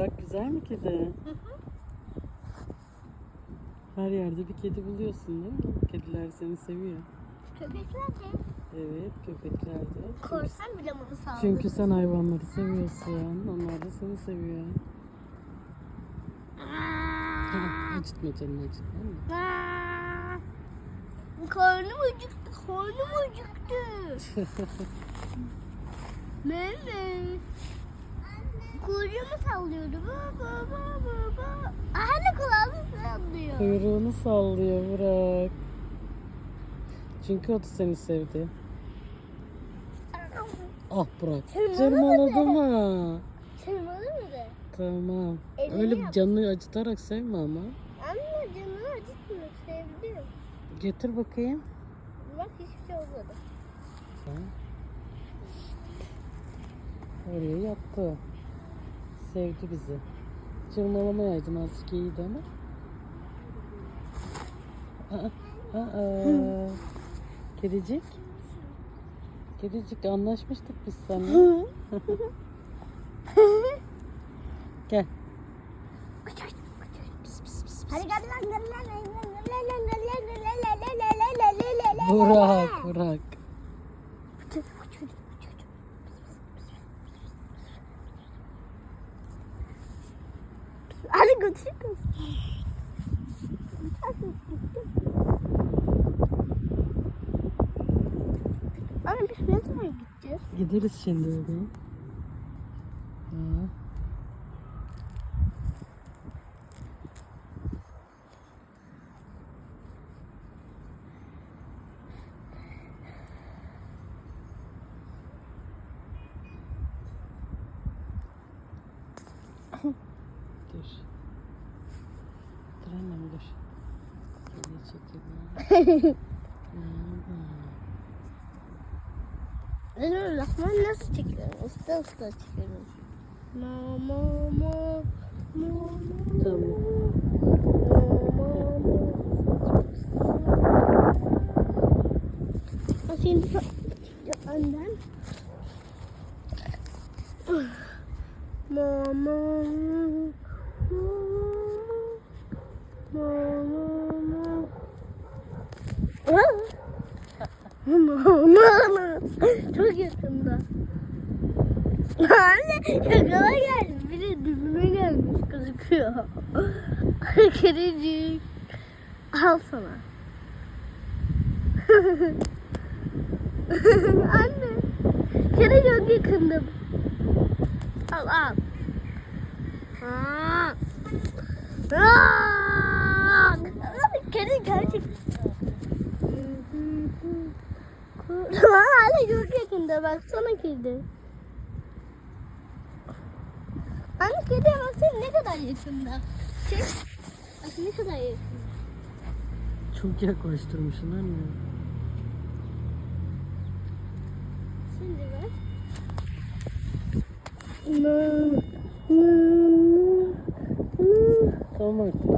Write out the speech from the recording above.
Burak güzel mi kedi? Her yerde bir kedi buluyorsun değil mi? Kediler seni seviyor. Köpekler de Evet köpekler de. korsan bile bunu sağlıyor. Çünkü sen hayvanları seviyorsun. Onlar da seni seviyor. Acıtma canını acıtma. Karnım acıktı, karnım acıktı. Meme. Kuyruğumu baba, baba. Hala kulağını sallıyor. Kuyruğunu sallıyor Burak. Çünkü o da seni sevdi. Ah Burak. Tırmaladı Tırmaladı mı? Tırmalı mı de? Tamam. Elini Öyle yap. canını acıtarak sevme ama. Anne canını acıtmıyor, sevdim. Getir bakayım. Bak hiçbir şey olmadı. Oraya yattı. Sevdi bizi. Çırmalamayaydın azıcık iyiydi ama. Aa, aa. Kedicik. Kedicik anlaşmıştık biz seninle. Gel. Lan gel Hadi götür kız. Anne biz ne zaman gideceğiz? Gideriz şimdi oraya. Ha. Dur. Dur annem dur. Geriye. Ben öyle lafları nasıl çekiyorum? Usta usta çekiyorum. Ma ma ma ma Tamam. Şimdi önden. Mama. Mama. Çok yakında. Anne yakala geldi. Biri dibime gelmiş gözüküyor. Kedicik. Al sana. Anne. Kedi çok yakındım. Al al. Aa. Aa. Kedi gerçek. Hala çok yakında baksana kedi. Anne kediye baksana ne kadar yakında. Çek. Bak ne kadar yakın. Çok yaklaştırmışsın anne. Şimdi ver. Tamam artık.